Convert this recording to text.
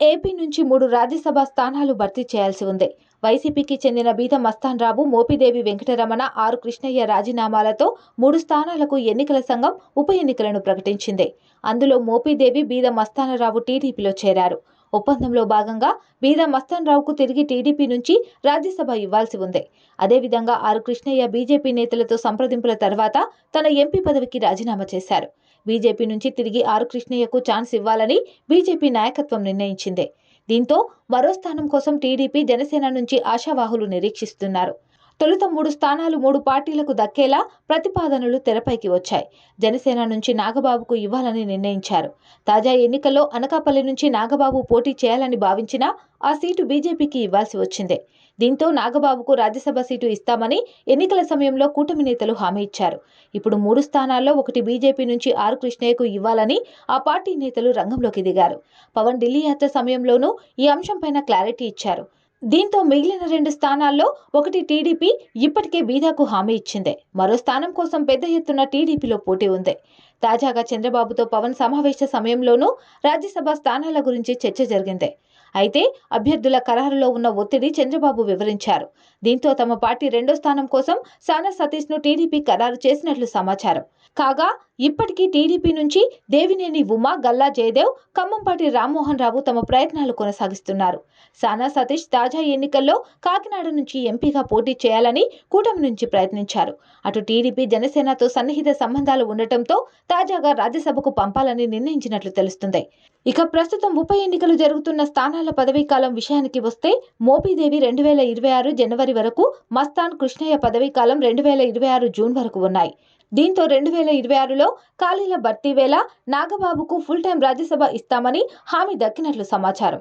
AP నుంచి మూడు రాజ్యసభ స్థానాలు భర్తీ చేయాల్సి ఉంది. వైసీపీకి చెందిన బీద మస్తాన్ రావు మోపిదేవి వెంకటరమణ ఆరు కృష్ణయ్య రాజీనామాలతో మూడు స్థానాలకు ఎన్నికల సంఘం ఉప ఎన్నికలను ప్రకటించింది. అందులో మోపిదేవి బీద మస్తానరావు టీడీపీలో చేరారు. ఒప్పందంలో భాగంగా బీదా మస్తాన్ రావుకు తిరిగి టీడీపీ నుంచి రాజ్యసభ ఇవ్వాల్సి ఉంది. అదేవిధంగా ఆరు కృష్ణయ్య బీజేపీ నేతలతో సంప్రదింపుల తర్వాత తన ఎంపీ పదవికి రాజీనామా చేశారు. బీజేపీ నుంచి తిరిగి ఆరు కృష్ణయ్యకు ఛాన్స్ ఇవ్వాలని బీజేపీ నాయకత్వం నిర్ణయించింది. దీంతో మరో స్థానం కోసం టీడీపీ జనసేన నుంచి ఆశావాహులు నిరీక్షిస్తున్నారు. తొలుత మూడు స్థానాలు మూడు పార్టీలకు దక్కేలా ప్రతిపాదనలు తెరపైకి వచ్చాయి. జనసేన నుంచి నాగబాబుకు ఇవ్వాలని నిర్ణయించారు. తాజా ఎన్నికల్లో అనకాపల్లి నుంచి నాగబాబు పోటీ చేయాలని భావించినా ఆ సీటు బీజేపీకి ఇవ్వాల్సి వచ్చింది. దీంతో నాగబాబుకు రాజ్యసభ సీటు ఇస్తామని ఎన్నికల సమయంలో కూటమి నేతలు హామీ ఇచ్చారు. ఇప్పుడు మూడు స్థానాల్లో ఒకటి బీజేపీ నుంచి ఆర్ కృష్ణయ్యకు ఇవ్వాలని ఆ పార్టీ నేతలు రంగంలోకి దిగారు. పవన్ ఢిల్లీ యాత్ర సమయంలోనూ ఈ అంశంపైన క్లారిటీ ఇచ్చారు. దీంతో మిగిలిన రెండు స్థానాల్లో ఒకటి టీడీపీ ఇప్పటికే బీదాకు హామీ ఇచ్చింది. మరో స్థానం కోసం పెద్ద ఎత్తున టీడీపీలో పోటీ ఉంది. తాజాగా చంద్రబాబుతో పవన్ సమావేశ సమయంలోనూ రాజ్యసభ స్థానాల గురించి చర్చ జరిగింది. అయితే అభ్యర్థుల ఖరారులో ఉన్న ఒత్తిడి చంద్రబాబు వివరించారు. దీంతో తమ పార్టీ రెండో స్థానం కోసం సానా సతీష్ను టీడీపీ ఖరారు చేసినట్లు సమాచారం. కాగా ఇప్పటికీ టీడీపీ నుంచి దేవినేని ఉమా గల్లా జయదేవ్ ఖమ్మంపాటి రామ్మోహన్ రావు తమ ప్రయత్నాలు కొనసాగిస్తున్నారు. సానా సతీష్ తాజా ఎన్నికల్లో కాకినాడ నుంచి ఎంపీగా పోటీ చేయాలని కూటమి నుంచి ప్రయత్నించారు. అటు టీడీపీ జనసేనతో సన్నిహిత సంబంధాలు ఉండటంతో తాజాగా రాజ్యసభకు పంపాలని నిర్ణయించినట్లు తెలుస్తుంది. ఇక ప్రస్తుతం ఉప ఎన్నికలు జరుగుతున్న స్థానాల పదవీకాలం విషయానికి వస్తే మోపీదేవి రెండు వేల ఇరవై ఆరు జనవరి వరకు మస్తాన్ కృష్ణయ్య పదవీ కాలం రెండు వేల ఇరవై ఆరు జూన్ వరకు ఉన్నాయి. దీంతో రెండు వేల ఇరవై ఆరులో ఖాళీల భర్తీ వేళ నాగబాబుకు ఫుల్ టైం రాజ్యసభ ఇస్తామని హామీ దక్కినట్లు సమాచారం.